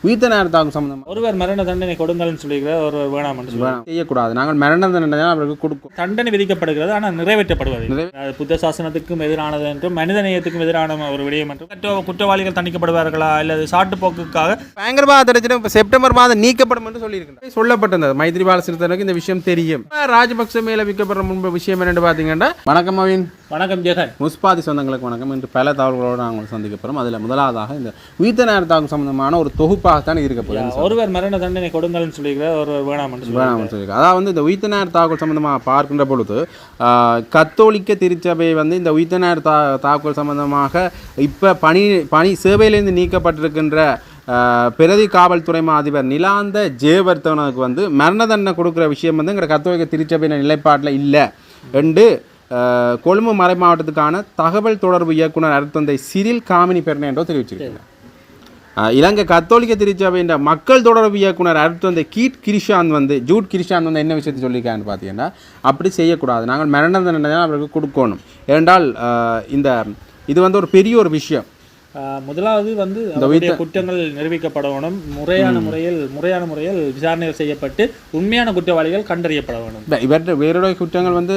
உயிர்த்த நேர தாக்குதல் சம்பந்தமாக ஒருவர் மரண தண்டனை கொடுங்கள்னு சொல்லியிருக்கிறார் ஒருவர் வேணாம் செய்யக்கூடாது. நாங்கள் மரண தண்டனை அவருக்கு கொடுக்கும். தண்டனை விதிக்கப்படுகிறது ஆனால் நிறைவேற்றப்படுவது புத்த சாசனத்துக்கும் எதிரானது என்றும் மனிதநேயத்துக்கும் எதிரான ஒரு விடயம் என்றும். குற்ற- குற்றவாளிகள் தண்டிக்கப்படுவார்களா அல்லது சாட்டுப்போக்குக்காக? பயங்கரவாத தடைச்சட்டம் இப்ப செப்டம்பர் மாதம் நீக்கப்படும் என்று சொல்லியிருக்கிறார். சொல்லப்பட்டிருந்தது. மைத்ரிபால சிறுத்தனுக்கு இந்த விஷயம் தெரியும். ராஜபக்ச மேல விற்கப்படுற முன்பு விஷயம் என்னன்னு பாத்தீங்கன்னா வணக்கம் அவின் வணக்கம் ஜெகன். முஸ்பாதி சொந்தங்களுக்கு வணக்கம். என்று பல தகவல்களோடு நாங்கள் சந்திக்க போகிறோம் அதில் முதலாவதாக இந்த உயிர்த்த நேர தாக்குதல் சம்பந்தமான ஒரு தொகுப்பாகத்தான் இருக்க போகுது. ஒருவர் மரண தண்டனை கொடுங்கள்னு சொல்லியிருக்கிறார் ஒருவர் வேணாம் என்று சொல்லுவார் வேணாம் சொல்லியிருக்கு அதாவது இந்த உயிர்த்த நேர தாக்குதல் சம்பந்தமாக பார்க்கின்ற பொழுது கத்தோலிக்க திருச்சபை வந்து இந்த உயிர்த்த நேர தா தாக்குதல் சம்பந்தமாக இப்போ பணி பணி சேவையிலேருந்து நீக்கப்பட்டிருக்கின்ற பிரதி காவல்துறை மா அதிபர் நிலாந்த ஜெயவர்த்தவனுக்கு வந்து மரண தண்டனை கொடுக்குற விஷயம் வந்து எங்கள் கத்தோலிக்க திருச்சபையின் நிலைப்பாட்டில் இல்லை. என்று ஆஹ், கொழும்பு மறை மாவட்டத்துக்கான தகவல் தொடர்பு இயக்குனர் அருத்தந்தை சிறில் காமினி பெர்னேண்டோ தெரிவிச்சிருக்கிறார். இலங்கை கத்தோலிக்க திருச்சபையின் மக்கள் தொடர்பு இயக்குனர் அடுத்து வந்து கீட் கிரிஷாந்த் வந்து ஜூட் கிரிஷாந்த் வந்து என்ன விஷயத்தை சொல்லியிருக்கான்னு பார்த்தீங்கன்னா அப்படி செய்யக்கூடாது. நாங்கள் மரண தண்டனை அவருக்கு கொடுக்கணும். ஏனென்றால் இந்த இது வந்து ஒரு பெரிய ஒரு விஷயம். முதலாவது வந்து அவருடைய குற்றங்கள் நிரூபிக்கப்பட முறையான முறையில் முறையான முறையில் விசாரணைகள் செய்யப்பட்டு உண்மையான குற்றவாளிகள் கண்டறியப்பட வேணும் இவற்றை வேறுடைய குற்றங்கள் வந்து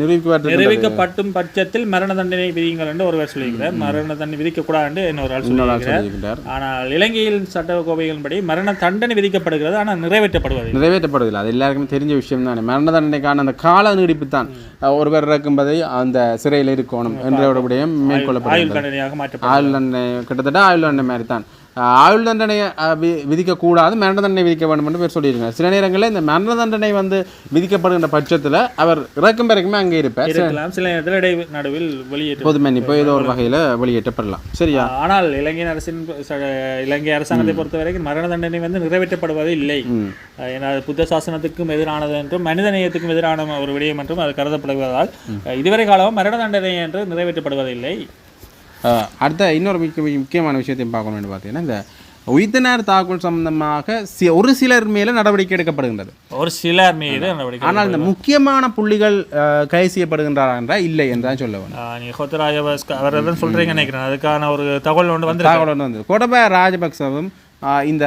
நிரூபிக்கப்பட்டு நிரூபிக்கப்பட்டும் பட்சத்தில் மரண தண்டனை விதியுங்கள் என்று ஒருவர் சொல்லியிருக்கிறார். மரண தண்டனை விதிக்கக்கூடாது என்று இன்னொரு ஆள் சொல்லியிருக்கிறார். ஆனால் இலங்கையில் சட்ட கோவைகளின்படி மரண தண்டனை விதிக்கப்படுகிறது ஆனால் நிறைவேற்றப்படுவதில்லை. நிறைவேற்றப்படுவதில்லை. அது எல்லாருக்குமே தெரிஞ்ச விஷயம் தானே. மரண தண்டனைக்கான அந்த கால நீடிப்பு தான் ஒருவர் இறக்கும்பதை அந்த சிறையில் இருக்கணும் என்ற விடயம் ஆயுள் மேற்கொள்ளப்படுகிறது தண்டனையாக மாற்றப்படும் ஆயுள் தண்டனை கிட்டத்தட்ட ஆயுள் தண்டனை மாதிரி தான் ஆயுள் தண்டனையை வி- விதிக்கக்கூடாது மரண தண்டனை விதிக்க வேண்டும் என்று பேர் சொல்லியிருக்காங்க சில நேரங்களில் இந்த மரண தண்டனை வந்து விதிக்கப்படுகின்ற பட்சத்தில் அவர் இறக்கும் வரைக்குமே அங்கே இருப்பார். சில நேரத்தில் நடுவில் வெளியேற்ற பொது மன்னிப்பு ஏதோ ஒரு வகையில் வெளியேற்றப்படலாம். சரியா? ஆனால் இலங்கை அரசின் இலங்கை அரசாங்கத்தை பொறுத்த வரைக்கும் மரண தண்டனை வந்து நிறைவேற்றப்படுவது இல்லை. ஏன்னா புத்த சாசனத்துக்கும் எதிரானது என்றும் மனிதநேயத்துக்கும் எதிரான ஒரு விடயம் என்றும் அது கருதப்படுவதால் இதுவரை காலமும் மரண தண்டனை என்று நிறைவேற்றப்படுவதில்லை. அடுத்த இன்னொரு முக்கிய முக்கியமான விஷயத்தையும் பார்க்கணும்னு பார்த்தீங்கன்னா இந்த உயிர்த்த நேர தாக்குதல் சம்பந்தமாக ஒரு சிலர் மேலே நடவடிக்கை எடுக்கப்படுகின்றது. ஒரு சிலர் மீது நடவடிக்கை ஆனால் இந்த முக்கியமான புள்ளிகள் கைது செய்யப்படுகின்றாரா என்றால் இல்லை என்று தான் சொல்ல வேண்டும். அஹ் நீங்க ஹொத்தராய அவர் தான் சொல்றீங்க நினைக்கிறேன். அதுக்கான ஒரு தகவல் ஒன்று வந்து தகவல் ஒன்று வந்து கோட்டபாய ராஜபக்சவும் இந்த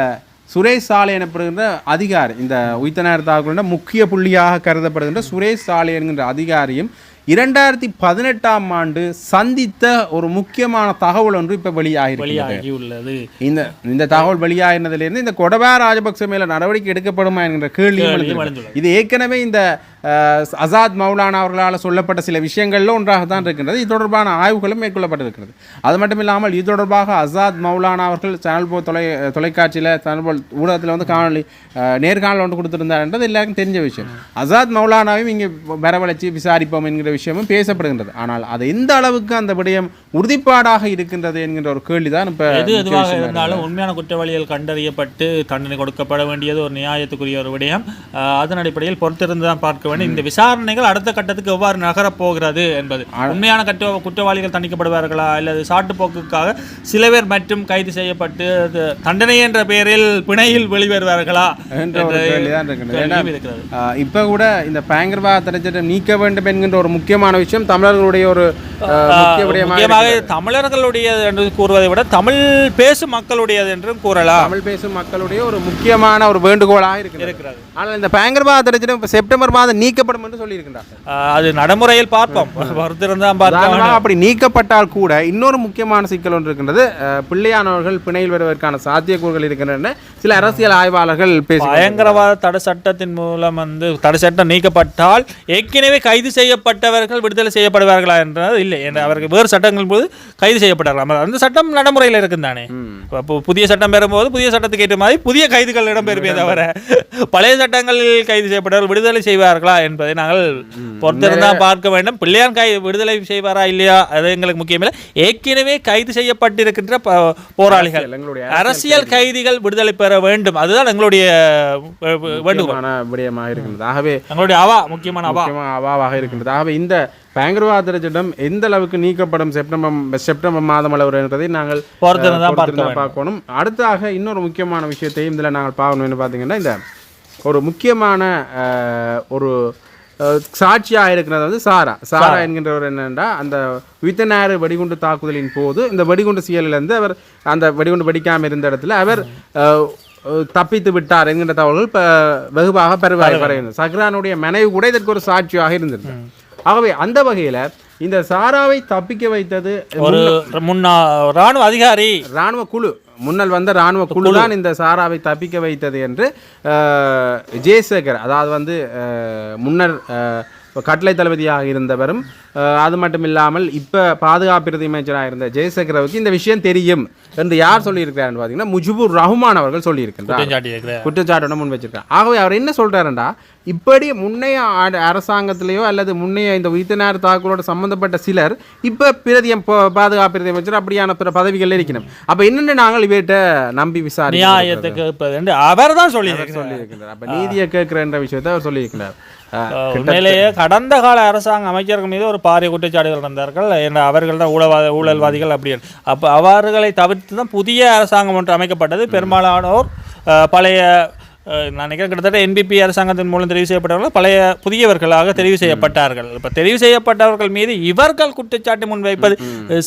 சுரேஷ் சாலை எனப்படுகின்ற அதிகாரி இந்த உயிர்த்தனார் தாக்குதலின் முக்கிய புள்ளியாக கருதப்படுகின்ற சுரேஷ் சாலை என்கின்ற அதிகாரியும் இரண்டாயிரத்தி பதினெட்டாம் ஆண்டு சந்தித்த ஒரு முக்கியமான தகவல் ஒன்று இப்போ வெளியாகி உள்ளது இந்த இந்த தகவல் வெளியாகினதிலிருந்து இந்த கொடபா ராஜபக்ச மேல நடவடிக்கை எடுக்கப்படுமா என்கிற. எழுந்துள்ளது. இது ஏற்கனவே இந்த அசாத் மௌலானா அவர்களால் சொல்லப்பட்ட சில விஷயங்கள்ல ஒன்றாகத்தான் இருக்கின்றது. இது தொடர்பான ஆய்வுகளும் மேற்கொள்ளப்பட்டிருக்கிறது. அது மட்டும் இல்லாமல் இது தொடர்பாக அசாத் மௌலானா அவர்கள் சேனல் போ தொலை தொலைக்காட்சியில் சேனல் போல் ஊடகத்தில் வந்து காணொலி நேர்காணல் ஒன்று கொடுத்திருந்தாருன்றது எல்லாருக்கும் தெரிஞ்ச விஷயம். அசாத் மௌலானாவையும் இங்கே வரவழைச்சு விசாரிப்போம் என்கிற விஷயமும் பேசப்படுகின்றது. ஆனால் அது எந்த அளவுக்கு அந்த விடயம் உறுதிப்பாடாக இருக்கின்றது என்கின்ற ஒரு கேள்விதான் இப்போ எது எதுவாக இருந்தாலும் உண்மையான குற்றவாளிகள் கண்டறியப்பட்டு தண்டனை கொடுக்கப்பட வேண்டியது ஒரு நியாயத்துக்குரிய ஒரு விடயம். அதன் அடிப்படையில் பொறுத்திருந்து தான் பார்க்க வேண்டும். இந்த விசாரணைகள் அடுத்த கட்டத்துக்கு எவ்வாறு நகரப் போகிறது என்பது உண்மையான கற்ற குற்றவாளிகள் தண்டிக்கப்படுவார்களா அல்லது சாட்டுப்போக்குக்காக சில பேர் மற்றும் கைது செய்யப்பட்டு தண்டனை என்ற பெயரில் பிணையில் வெளிவருவார்களா என்ற ஒரு கேள்விதான் இருக்கிறது. இப்ப கூட இந்த பயங்கரவாத தடைச்சட்டம் நீக்க வேண்டும் என்கின்ற ஒரு முக்கியமான விஷயம். தமிழர்களுடைய ஒரு முக்கியமாக தமிழர்களுடையது என்று கூறுவதை விட தமிழ் பேசும் மக்களுடையது என்றும் கூறலாம். தமிழ் பேசும் மக்களுடைய ஒரு முக்கியமான ஒரு வேண்டுகோளாக இருக்கிறது. ஆனால் இந்த பயங்கரவாத இப்ப செப்டம்பர் மாதம் நீக்கப்படும் என்று சொல்லியிருக்கின்றார் அது நடைமுறையில் பார்ப்போம். பொறுத்திருந்தான் பார்ப்போம் உதாரணமாக அப்படி நீக்கப்பட்டால் கூட இன்னொரு முக்கியமான சிக்கல் ஒன்று இருக்கின்றது. பிள்ளையானவர்கள் பிணையில் வருவதற்கான சாத்தியக்கூறுகள் இருக்கின்றன. சில அரசியல் ஆய்வாளர்கள் பேசி பயங்கரவாத தடை சட்டத்தின் மூலம் வந்து தடை சட்டம் நீக்கப்பட்டால் ஏற்கனவே கைது செய்யப்பட்டவர்கள் விடுதலை செய்யப்படுவார்களா என்றது இல்லை என்ற அவர்கள் வேறு சட்டங்கள் போது கைது செய்யப்பட்டார்கள். அந்த சட்டம் நடைமுறையில் இருக்கும் தானே. இப்போ புதிய சட்டம் பெறும்போது புதிய சட்டத்துக்கு ஏற்ற மாதிரி புதிய கைதுகள் இடம்பெறுமே தவிர பழைய சட்டங்களில் கைது செய்யப்பட்டவர்கள் விடுதலை செய்வார்களா என்பதை நாங்கள் பொறுத்திருந்தான் பார்க்க வேண்டும். பிள்ளையான் கை விடுதலை செய்வாரா இல்லையா? அது எங்களுக்கு முக்கியமில்லை. ஏற்கனவே கைது செய்யப்பட்டிருக்கின்ற போராளிகள். எங்களுடைய அரசியல் கைதிகள் விடுதலை பெற வேண்டும். அதுதான் எங்களுடைய வேண்டுகோள். விடயமாக இருக்கின்றது. ஆகவே எங்களுடைய அவா. முக்கியமான அவாவாக இருக்கின்றது. ஆகவே இந்த பயங்கரவாத சட்டம் எந்த அளவுக்கு நீக்கப்படும் செப்டம்பர் செப்டம்பர் மாதம் அளவு என்பதை நாங்கள் பார்க்கணும். அடுத்தாக இன்னொரு முக்கியமான விஷயத்தையும் இதில் நாங்கள் பார்க்கணும்னு பார்த்தீங்கன்னா இந்த ஒரு முக்கியமான ஒரு சாட்சியாக இருக்கிறது வந்து சாரா. சாரா என்கின்றவர் என்னென்னா அந்த வித்தனாறு வெடிகுண்டு தாக்குதலின் போது இந்த வெடிகுண்டு செயலிலிருந்து அவர் அந்த வெடிகுண்டு வெடிக்காமல் இருந்த இடத்துல அவர் தப்பித்து விட்டார் என்கின்ற தகவல்கள் இப்போ வெகுவாக பரவாய் பரவினது சக்ரானுடைய மனைவி கூட இதற்கு ஒரு சாட்சியாக இருந்திருந்தார். ஆகவே அந்த வகையில் இந்த சாராவை தப்பிக்க வைத்தது ஒரு முன்னா ராணுவ அதிகாரி. ராணுவ குழு. முன்னல் வந்த ராணுவ குழு. தான் இந்த சாராவை தப்பிக்க வைத்தது என்று ஜெயசேகர் அதாவது வந்து முன்னர் கட்டளை தளபதியாக இருந்தவரும் அது மட்டும் இல்லாமல் இப்போ பாதுகாப்பு பிரதி அமைச்சராக இருந்த ஜெயசேகரவுக்கு இந்த விஷயம் தெரியும் என்று யார் சொல்லியிருக்கிறார்னு பார்த்தீங்கன்னா முஜிபுர் ரஹ்மான் அவர்கள் சொல்லியிருக்கின்றார் குற்றச்சாட்டை முன் வச்சிருக்காங்க ஆகவே அவர் என்ன சொல்றாருண்டா இப்படி முன்னைய அரசாங்கத்திலேயோ அல்லது முன்னைய இந்த உயிர்த்தனார் தாக்குதலோட சம்பந்தப்பட்ட சிலர் இப்ப பிரதியம் பாதுகாப்பு பிரதி அமைச்சர் அப்படியான பிற பதவிகள் இருக்கணும். அப்ப என்னென்ன நாங்கள் இவர்கிட்ட நம்பி என்று அவர் தான் சொல்லி சொல்லியிருக்கிறார். அப்ப நீதியை கேட்கிறன்ற விஷயத்தை அவர் சொல்லியிருக்கிறார். உண்மையிலேயே கடந்த கால அரசாங்க அமைச்சர்கள் மீது ஒரு பாரிய குற்றச்சாட்டுகள் நடந்தார்கள். என்ற அவர்கள் தான் ஊழல்வாத ஊழல்வாதிகள் அப்படி. அப்போ அவர்களை தவிர்த்து தான் புதிய அரசாங்கம் ஒன்று அமைக்கப்பட்டது. பெரும்பாலானோர் பழைய நான் நினைக்கிறேன் கிட்டத்தட்ட என்பிபி அரசாங்கத்தின் மூலம் தெரிவு செய்யப்பட்டவர்கள் பழைய புதியவர்களாக தெரிவு செய்யப்பட்டார்கள். இப்போ தெரிவு செய்யப்பட்டவர்கள் மீது இவர்கள் குற்றச்சாட்டு முன்வைப்பது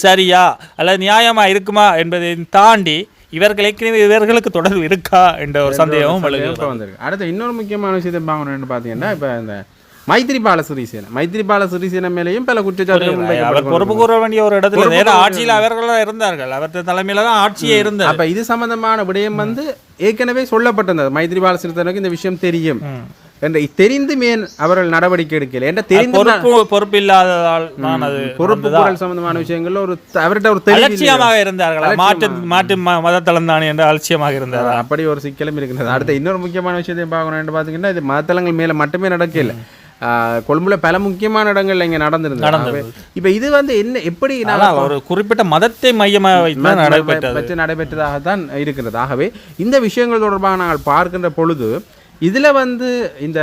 சரியா அல்லது நியாயமா இருக்குமா என்பதை தாண்டி இவர்கள் ஏற்கனவே இவர்களுக்கு தொடர்பு இருக்கா என்ற ஒரு சந்தேகமும் வந்திருக்கு. அடுத்து இன்னொரு முக்கியமான விஷயத்தை பார்க்கணும்னு பார்த்தீங்கன்னா இப்ப இந்த மைத்திரிபால சிறிசேன மைத்திரிபால சிறிசேன மேலேயும் பல குற்றச்சாட்டுகள் அவர் பொறுப்பு கூற வேண்டிய ஒரு இடத்துல கூற ஆட்சியில் அவர்கள் தான் இருந்தார்கள். அவர் தலைமையில தான் ஆட்சியே இருந்தது. அப்ப இது சம்பந்தமான விடயம் வந்து ஏற்கனவே சொல்லப்பட்டிருந்தது. மைத்திரிபால சிறிசேனுக்கு இந்த விஷயம் தெரியும். என்ற தெரிந்து மேன் அவர்கள் நடவடிக்கை எடுக்கல. என்ற தெரிந்து பொறுப்பு இல்லாததால் தான் அது பொறுப்பு கூறல் சம்பந்தமான விஷயங்கள்ல ஒரு அவர்கிட்ட ஒரு. அலட்சியமாக இருந்தார்கள்? மாற்று மாற்று ம- மதத்தளம் தானே என்று அலட்சியமாக இருந்தார்? அப்படி ஒரு சிக்கலும் இருக்கிறது. அடுத்த இன்னொரு முக்கியமான விஷயத்தையும் பார்க்கணும்னு பார்த்தீங்கன்னா இது மதத்தலங்கள் மேல மட்டுமே நடக்கல. ஆஹ் கொழும்புல பல முக்கியமான இடங்கள்ல இங்க நடந்திருந்தது. இப்ப இது வந்து என்ன எப்படி நான் ஒரு குறிப்பிட்ட மதத்தை மையமாக வைத்து நடைபெற்றதாக தான் இருக்கிறது. ஆகவே இந்த விஷயங்கள் தொடர்பாக நாங்கள் பார்க்கின்ற பொழுது இதுல வந்து இந்த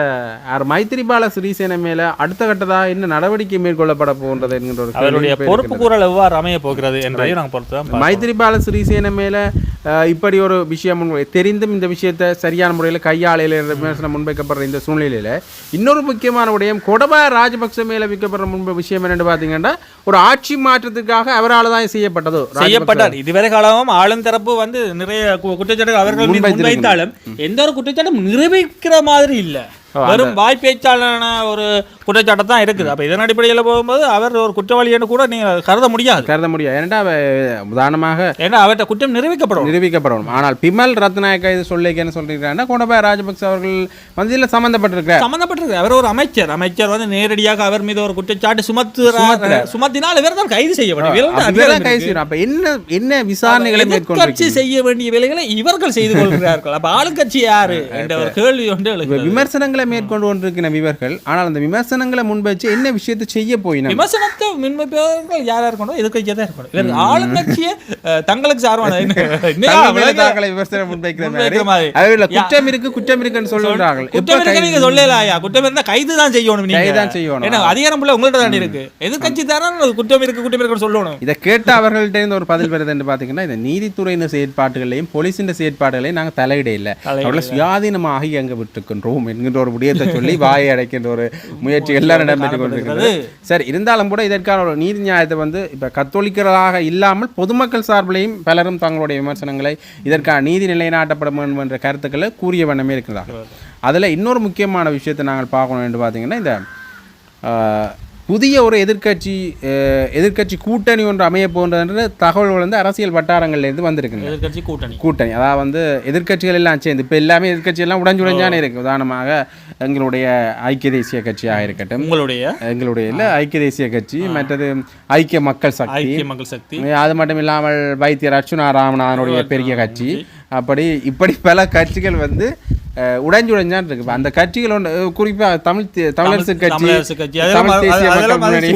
மைத்திரிபால சிறிசேன மேல அடுத்த கட்டதாக என்ன நடவடிக்கை மேற்கொள்ளப்பட போன்றது என்கின்ற ஒரு பொறுப்பு. கூறல் எவ்வாறு அமைய போகிறது என்பதையும் நாங்கள் பொறுத்து. மைத்திரிபால சிறிசேன மேல இப்படி ஒரு விஷயம் தெரிந்தும் இந்த விஷயத்தை சரியான முறையில் கையாளையில விமர்சனம் முன்வைக்கப்படுற இந்த சூழ்நிலையில இன்னொரு முக்கியமான விடயம் கொடபா ராஜபக்ச மேல வைக்கப்படுற முன்பு விஷயம் என்னன்னு பார்த்தீங்கன்னா ஒரு ஆட்சி மாற்றத்துக்காக அவரால் தான் செய்யப்பட்டதோ. செய்யப்பட்டார். இதுவரை காலமும் ஆளும் தரப்பு வந்து நிறைய கு- குற்றச்சாட்டுகள் அவர்கள் முன்வைத்தாலும் எந்த ஒரு குற்றச்சாட்டும் நிரூபிக்கிற மாதிரி இல்ல. வெறும் வாய் பேச்சாளரான ஒரு குற்றச்சாட்டு தான் இருக்குது. அப்ப இதன் அடிப்படையில் போகும்போது அவர் ஒரு குற்றவாளி என்று கூட நீங்க கருத முடியாது. கருத முடியாது. ஏனென்றா அவ உதாரணமாக ஏன்னா அவர்கிட்ட குற்றம் நிரூபிக்கப்படும். நிரூபிக்கப்படணும் ஆனால் பிமல் ரத்நாயக்கா இது சொல்லிக்கன்னு சொல்லியிருக்காங்கன்னா கொடபா ராஜபக்ச அவர்கள் வந்து இதில் சம்மந்தப்பட்டிருக்கிறார். சம்பந்தப்பட்டிருக்கு அவர் ஒரு அமைச்சர். அமைச்சர் வந்து நேரடியாக அவர் மீது ஒரு குற்றச்சாட்டு சுமத்துறார். சுமத்தினால் இவர் தான் கைது செய்யப்படும் இவருக்கு அப்ப அதிகாரம் இவரெல்லாம் கை செய்யணும். அப்ப என்ன என்ன விசாரணைகளை மேற்கொண்டு செய்ய வேண்டிய வேலைகளை இவர்கள் செய்து கொள்கிறார்கள். அப்ப ஆளுங்கட்சி யாரு? என்ற ஒரு கேள்வி ஒன்று விமர்சனங்களை மேற்கொண்டு கொண்டிருக்கிற இவர்கள் ஆனால் அந்த விமர்சனங்களை முன்வச்சு என்ன விஷயத்தை செய்ய போயின விமர்சனத்தை முன்வைப்பவர்கள் யாரா இருக்கணும்? எதிர்க்கட்சியா தான் இருக்கணும். இவர் ஆளுங்கட்சியை தங்களுக்கு சார்பான விமர்சனம் முன்வைக்கிற மாதிரி. அதுல குற்றம் இருக்கு குற்றம் இருக்குன்னு எப்ப குற்றம் இருக்க நீங்க சொல்லலையா? குற்றம் இருந்தா கைது தான் செய்யணும் நீங்க. கைதுதான் செய்யணும். ஏன்னா அதிகாரம் உள்ள உங்கள்ட்ட தான் இருக்கு. எதிர்க்கட்சி தானே குற்றம் இருக்கு குற்றம் இருக்குன்னு சொல்லணும். இதை கேட்ட அவர்கள்ட்ட இருந்து ஒரு பதில் வருது என்று பார்த்தீங்கன்னா இந்த நீதித்துறையின் செயற்பாடுகளையும் போலீஸின் செயற்பாடுகளையும் நாங்கள் தலையிட இல்லை. அவர்களை சுயாதீனமாக இயங்க விட்டுருக்கின்றோம் என்கின்ற ஒரு விடயத்தை சொல்லி வாயை அடைக்கின்ற ஒரு முயற்சி எல்லாம் இடம்பெற்று கொண்டிருக்கிறது. சரி இருந்தாலும் கூட இதற்கான ஒரு நீதி நியாயத்தை வந்து இப்போ கத்தோலிக்கர்களாக இல்லாமல் பொதுமக்கள் சார்பிலையும் பலரும் தங்களுடைய விமர்சனங்களை இதற்கான நீதி நிலைநாட்டப்பட வேண்டும் என்ற கருத்துக்களை கூறிய வண்ணமே இருக்கிறார்கள் அதில் இன்னொரு முக்கியமான விஷயத்தை நாங்கள் பார்க்கணும் என்று பார்த்தீங்கன்னா இந்த புதிய ஒரு எதிர்க்கட்சி அஹ், எதிர்க்கட்சி கூட்டணி ஒன்று அமைய போன்ற தகவல்கள் வந்து அரசியல் வட்டாரங்கள்லேருந்து வந்திருக்குங்க. எதிர்க்கட்சி கூட்டணி. கூட்டணி. அதாவது வந்து எதிர்க்கட்சிகள் எல்லாம் சேர்ந்து இப்போ எல்லாமே எதிர்க்கட்சி எல்லாம் உடஞ்சு உடஞ்சானே இருக்கு. உதாரணமாக எங்களுடைய ஐக்கிய தேசிய கட்சியாக இருக்கட்டும் உங்களுடைய? எங்களுடைய இல்லை ஐக்கிய தேசிய கட்சி மற்றது ஐக்கிய மக்கள் சக்தி. ஐக்கிய மக்கள் சக்தி. அது மட்டும் இல்லாமல் வைத்தியர் அர்ச்சுனா ராமநாதனுடைய பெரிய கட்சி. அப்படி இப்படி பல கட்சிகள் வந்து அஹ், உடைஞ்சு உடைஞ்சான் இருக்கு அந்த கட்சிகள் ஒன்று குறிப்பாக தமிழ் தமிழரசு கட்சி தமிழ் தேசிய மக்கள் முன்னணி.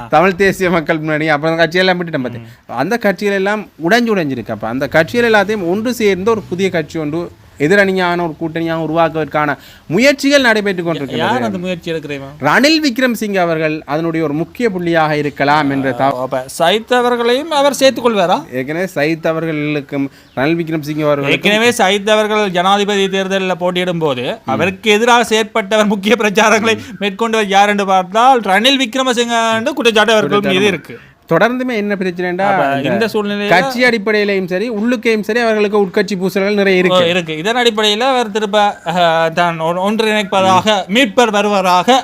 தமிழ் தேசிய மக்கள் முன்னணி அப்புறம் கட்சியெல்லாம் விட்டுட்டேன் பார்த்து அந்த கட்சிகள் எல்லாம் உடைஞ்சு உடைஞ்சிருக்கு. அப்போ அந்த கட்சிகள் எல்லாத்தையும் ஒன்று சேர்ந்து ஒரு புதிய கட்சி ஒன்று எதிரணியான ஒரு கூட்டணியாக உருவாக்குவதற்கான முயற்சிகள் நடைபெற்றுக் கொண்டிருக்கிறது அந்த முயற்சி எடுக்கிறேன் ரணில் விக்ரம்சிங் அவர்கள் அதனுடைய ஒரு முக்கிய புள்ளியாக இருக்கலாம் என்ற சைத் அவர்களையும் அவர் சேர்த்துக் கொள்வாரா? ஏற்கனவே சயித் அவர்களுக்கும் ரணில் விக்ரம்சிங் அவர்களுக்கும் ஏற்கனவே சைத் அவர்கள் ஜனாதிபதி தேர்தலில் போட்டியிடும் போது அவருக்கு எதிராக செயற்பட்டவர் முக்கிய பிரச்சாரங்களை மேற்கொண்டவர் யார் என்று பார்த்தால் ரணில் விக்ரமசிங்க குற்றச்சாட்டு அவர்கள் மீது இருக்கு. தொடர்ந்துமே என்ன பிரச்சனைடா இந்த சூழ்நிலையில கட்சி அடிப்படையிலையும் சரி உள்ளுக்கையும் சரி அவர்களுக்கு உட்கட்சி பூசல்கள் நிறைய இருக்கு. இருக்கு. இதன் அடிப்படையில் அவர் திரும்ப அஹ், தான் ஒன்- ஒன்றிணைப்பதாக மீட்பர் வருவராக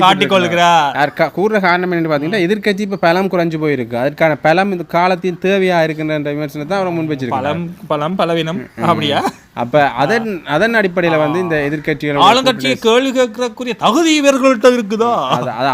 காட்டிக் கொள்கிறார் யார் கா- கூறுற காரணம் என்ன பார்த்தீங்கன்னா எதிர்க்கட்சி இப்போ பலம் குறைஞ்சு போயிருக்கு. அதுக்கான பலம் இந்த காலத்தின் தேவையா இருக்கின்ற விமர்சனத்தை அவர் முன் வச்சிருக்காங்க பலம் பலம் பலவீனம். அப்படியா? அப்ப அதன் அதன் அடிப்படையில வந்து இந்த எதிர்க்கட்சிகள் ஆளுங்கட்சியை கேள்வி கேட்கறக்குரிய தகுதி இவர்கள்ட்ட இருக்குதா?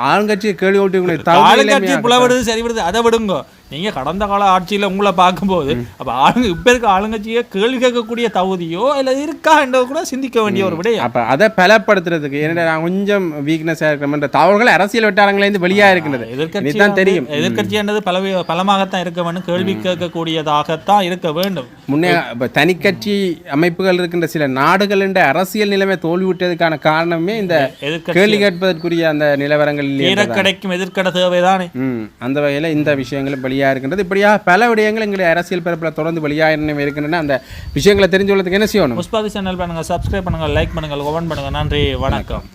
ஆளுங்கட்சியை கேள்வி ஓட்டு ஆளுங்கட்சி புலவிடுது சரி விடுது அதை விடுங்க. நீங்க கடந்த கால ஆட்சியில உங்களை பார்க்கும்போது அப்ப ஆளுங்க இப்ப இருக்க ஆளுங்கட்சியை கேள்வி கேட்கக்கூடிய தகுதியோ இல்ல இருக்கா என்றது கூட சிந்திக்க வேண்டிய ஒரு விடயம். அப்ப அதை பலப்படுத்துறதுக்கு என்னடா நான் கொஞ்சம் வீக்னஸா இருக்கிற தவறுகள் அரசியல் வட்டாரங்களிலிருந்து வெளியா இருக்கின்றது எதிர்க்கட்சி இதுதான் தெரியும். எதிர்கட்சி என்றது பலவி பலமாகத்தான் இருக்க வேண்டும் கேள்வி கேட்கக்கூடியதாகத்தான் இருக்க வேண்டும். முன்னே இப்ப தனிக்கட்சி அமைப்புகள் இருக்கின்ற சில நாடுகள் என்ற அரசியல் நிலைமை தோல்விவிட்டதுக்கான காரணமே இந்த கேள்வி கேட்பதற்குரிய அந்த நிலவரங்கள் கிடைக்கும் எதிர்க்கட தேவைதானே? அந்த வகையில் இந்த விஷயங்களும் வெளியாக இருக்கின்றது. இப்படியாக பல விடயங்கள் எங்களுடைய அரசியல் பரப்பில் தொடர்ந்து வெளியாக இருக்கின்றன அந்த விஷயங்களை தெரிஞ்சு கொள்ளதுக்கு என்ன செய்யணும்? புஷ்பாதி சேனல் பண்ணுங்கள் சப்ஸ்கிரைப் பண்ணுங்கள் லைக் பண்ணுங்கள் கமெண்ட் பண்ணுங்கள் நன்றி வணக்கம்.